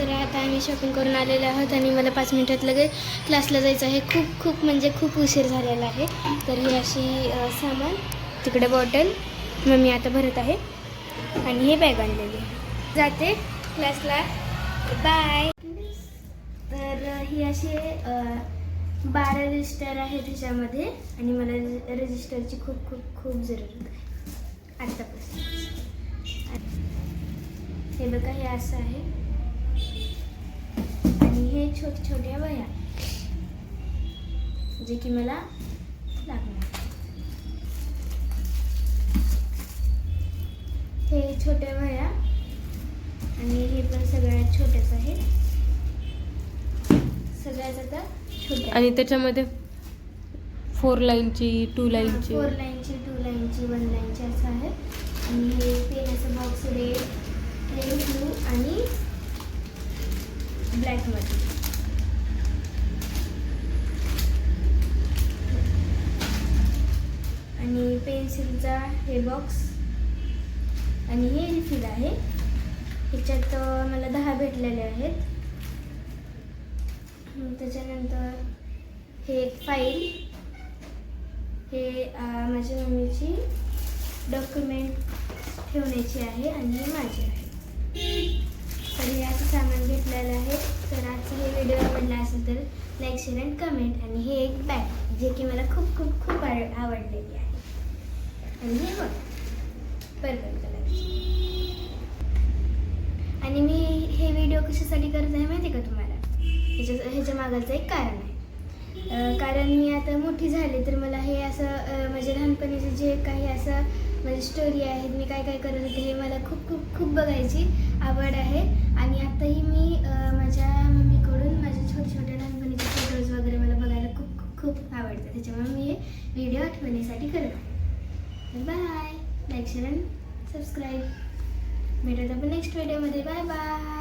तर आता आम्ही शॉपिंग करून आलेलो आहोत आणि मला पाच मिनिटात लगेच क्लासला जायचं आहे. खूप खूप म्हणजे खूप उशीर झालेला आहे. तर ही अशी सामान तिकडे बॉटल मम्मी आता भरत आहे. आणि हे बॅग आणलेली आहे. जाते क्लासला बाय तर ही अशी बारा रजिस्टर आहे त्याच्यामध्ये आणि मला रजिस्टरची खूप खूप खूप जरूरत आहे. आत्तापासून हे बघा हे असं आहे. हे छोट्या छोट्या वह्या. जे की मला लागणार. हे छोट्या वह्या आणि हे पण सगळ्यात छोट्याच आहे. सगळ्यात आता छोट्या आणि त्याच्यामध्ये फोर लाईनची टू लाईनची फोर लाईनची टू लाईनची वन लाईनची असं आहे. आणि हे पेनाचं बॉक्स रेड रेड ब्लू आणि ब्लॅकमध्ये आणि पेन्सिलचा हे बॉक्स. आणि हे रिफिल आहे. ह्याच्यात मला दहा भेटलेले आहेत. त्याच्यानंतर हे एक फाईल. हे माझ्या मम्मीची डॉक्युमेंट ठेवण्याची आहे आणि हे माझी आहे. व्हिडिओ आवडला असेल तर लाईक शेअर अँड कमेंट आणि हे एक बॅग जे की मला खूप खूप खूप आव- आवडलेली आहे. आणि हे बघ पर्पल कलर आणि मी हे व्हिडिओ कशासाठी करत आहे माहिती आहे का तुम्हाला? ह्याच्या ह्याच्या मागाचं एक कारण आहे. कारण मी आता मोठी झाले तर मला हे असं माझ्या लहानपणीचं जे काही असं माझी स्टोरी आहेत मी काय काय करत होते हे मला खूप खूप खूप बघायची. आवड आहे. आणि आताही मी माझ्या मम्मीकडून माझ्या छोटे छोटे लहानपणीचे फोटोज वगैरे मला बघायला खूप खूप खूप आवडतं. त्याच्यामुळे मी हे व्हिडिओ आठवणीसाठी करत आहे. Bye like share and subscribe भेटत आपण नेक्स्ट व्हिडिओमध्ये बाय बाय